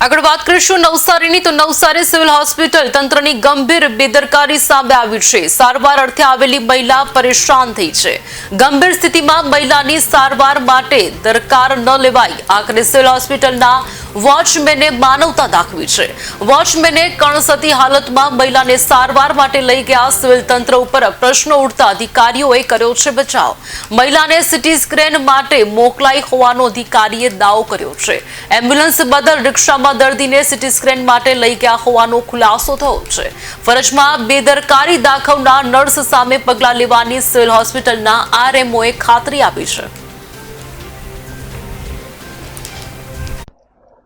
આગળ વાત કરીશું નવસારીની. તો નવસારી સિવિલ હોસ્પિટલ તંત્રની ગંભીર બેદરકારી સામે આવી છે. સારવાર અર્થે આવેલી મહિલા પરેશાન થઈ છે. ગંભીર સ્થિતિમાં મહિલાની સારવાર માટે દરકાર ન લેવાઈ આખરે સિવિલ હોસ્પિટલના વોચમેને માનવતા દાખવી છે. વોચમેને કણસતી હાલતમાં મહિલાને સારવાર માટે લઈ ગયા સિવિલ તંત્ર ઉપર પ્રશ્નો ઉઠતા અધિકારીઓએ કર્યો છે બચાવ. મહિલાને સિટી સ્ક્રેન માટે મોકલાઈ હોવાનો અધિકારીએ દાવો કર્યો છે. એમ્બ્યુલન્સ બદલ રિક્ષામાં દર્દીને સિટી સ્ક્રેન માટે લઈ ગયા હોવાનો ખુલાસો થયો છે. ફરજમાં બેદરકારી દાખવનાર નર્સ સામે પગલાં લેવાની સિવિલ હોસ્પિટલના આરએમઓએ ખાતરી આપી છે.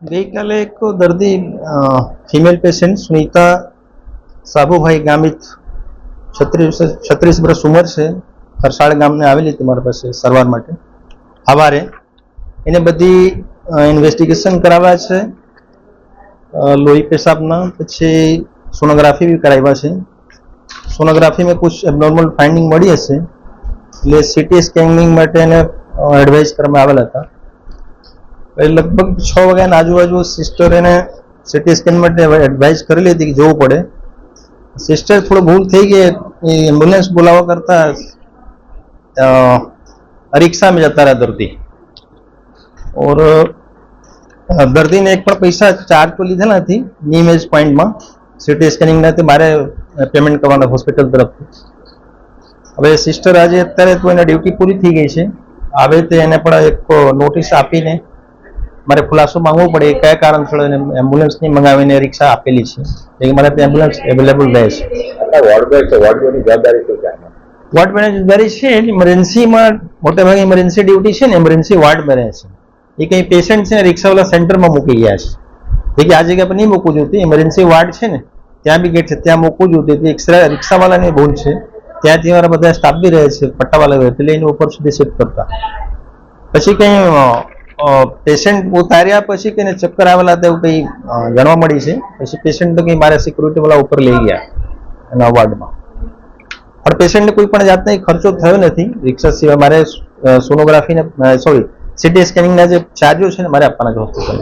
ગઈકાલે એક દર્દી ફિમેલ પેશન્ટ સુનિતા સાબુભાઈ ગામિત, છત્રીસ છત્રીસ વર્ષ ઉંમર છે. ખરસાળ ગામને આવેલી હતી મારા પાસે સારવાર માટે. સવારે એને બધી ઇન્વેસ્ટિગેશન કરાવ્યા છે. લોહી પેશાબના, પછી સોનોગ્રાફી બી કરાવ્યા છે. સોનોગ્રાફીમાં કુછ એબનોર્મલ ફાઇન્ડિંગ મળી હશે. એટલે સિટી સ્કેનિંગ માટે એને એડવાઇસ કરવામાં આવેલા હતા. લગભગ છ વાગ્યાની આજુબાજુ સિસ્ટર એને સિટી સ્કેન માટે એડવાઇઝ કરી લીધી કે જોવું પડે. સિસ્ટર થોડો ભૂલ થઈ ગઈ એમ્બ્યુલન્સ બોલાવવા કરતા રિક્ષા મેં જતા રહ્યા દર્દી. ઓર દર્દીને એક પણ પૈસા ચાર્જ તો લીધા નથી નીમેજ પોઈન્ટમાં સિટી સ્કેનિંગના તે મારે પેમેન્ટ કરવાના હોસ્પિટલ તરફથી. હવે સિસ્ટર આજે અત્યારે તો એના ડ્યુટી પૂરી થઈ ગઈ છે. આવે તે એને પણ એક નોટિસ આપીને મારે ખુલાસો માંગવો પડે કયા કારણસર એને એમ્બ્યુલન્સની મંગાવીને રિક્ષા આપેલી છે? એટલે મારે ત્યાં એમ્બ્યુલન્સ અવેલેબલ રહે છે. વોર્ડ મેનેજ જવાબદારી છે ઇમરજન્સીમાં મોટે ભાગે ઇમરજન્સી ડ્યુટી છે ને ઇમરજન્સી વોર્ડમાં રહે છે. એ કંઈ પેશન્ટ છે ને રિક્ષાવાળા સેન્ટરમાં મૂકી ગયા છે. એ કે આ જગ્યા પર નહીં મૂકવું જોઈતું ઇમરજન્સી વોર્ડ છે ને ત્યાં બી ગેટ છે ત્યાં મૂકવું જોઈતું. તે એક્સ્ટ્રા રિક્ષાવાળાની ભૂલ છે. ત્યાંથી મારા બધા સ્ટાફ બી રહે છે પટ્ટાવાળા એટલે એની ઉપર સુધી શિફ્ટ કરતા. પછી કંઈ પેશન્ટ ઉતાર્યા પછી કે ચક્કર આવેલા તેવું કંઈ જાણવા મળી છે? પછી પેશન્ટ તો કંઈ મારા સિક્યુરિટી વાળા ઉપર લઈ ગયા એના વોર્ડમાં. પણ પેશન્ટને કોઈ પણ જાતનો ખર્ચો થયો નથી. રિક્ષા સિવાય મારે સોનોગ્રાફીને સોરી સિટી સ્કેનિંગના જે ચાર્જો છે ને મારે આપવાના છે હોસ્પિટલ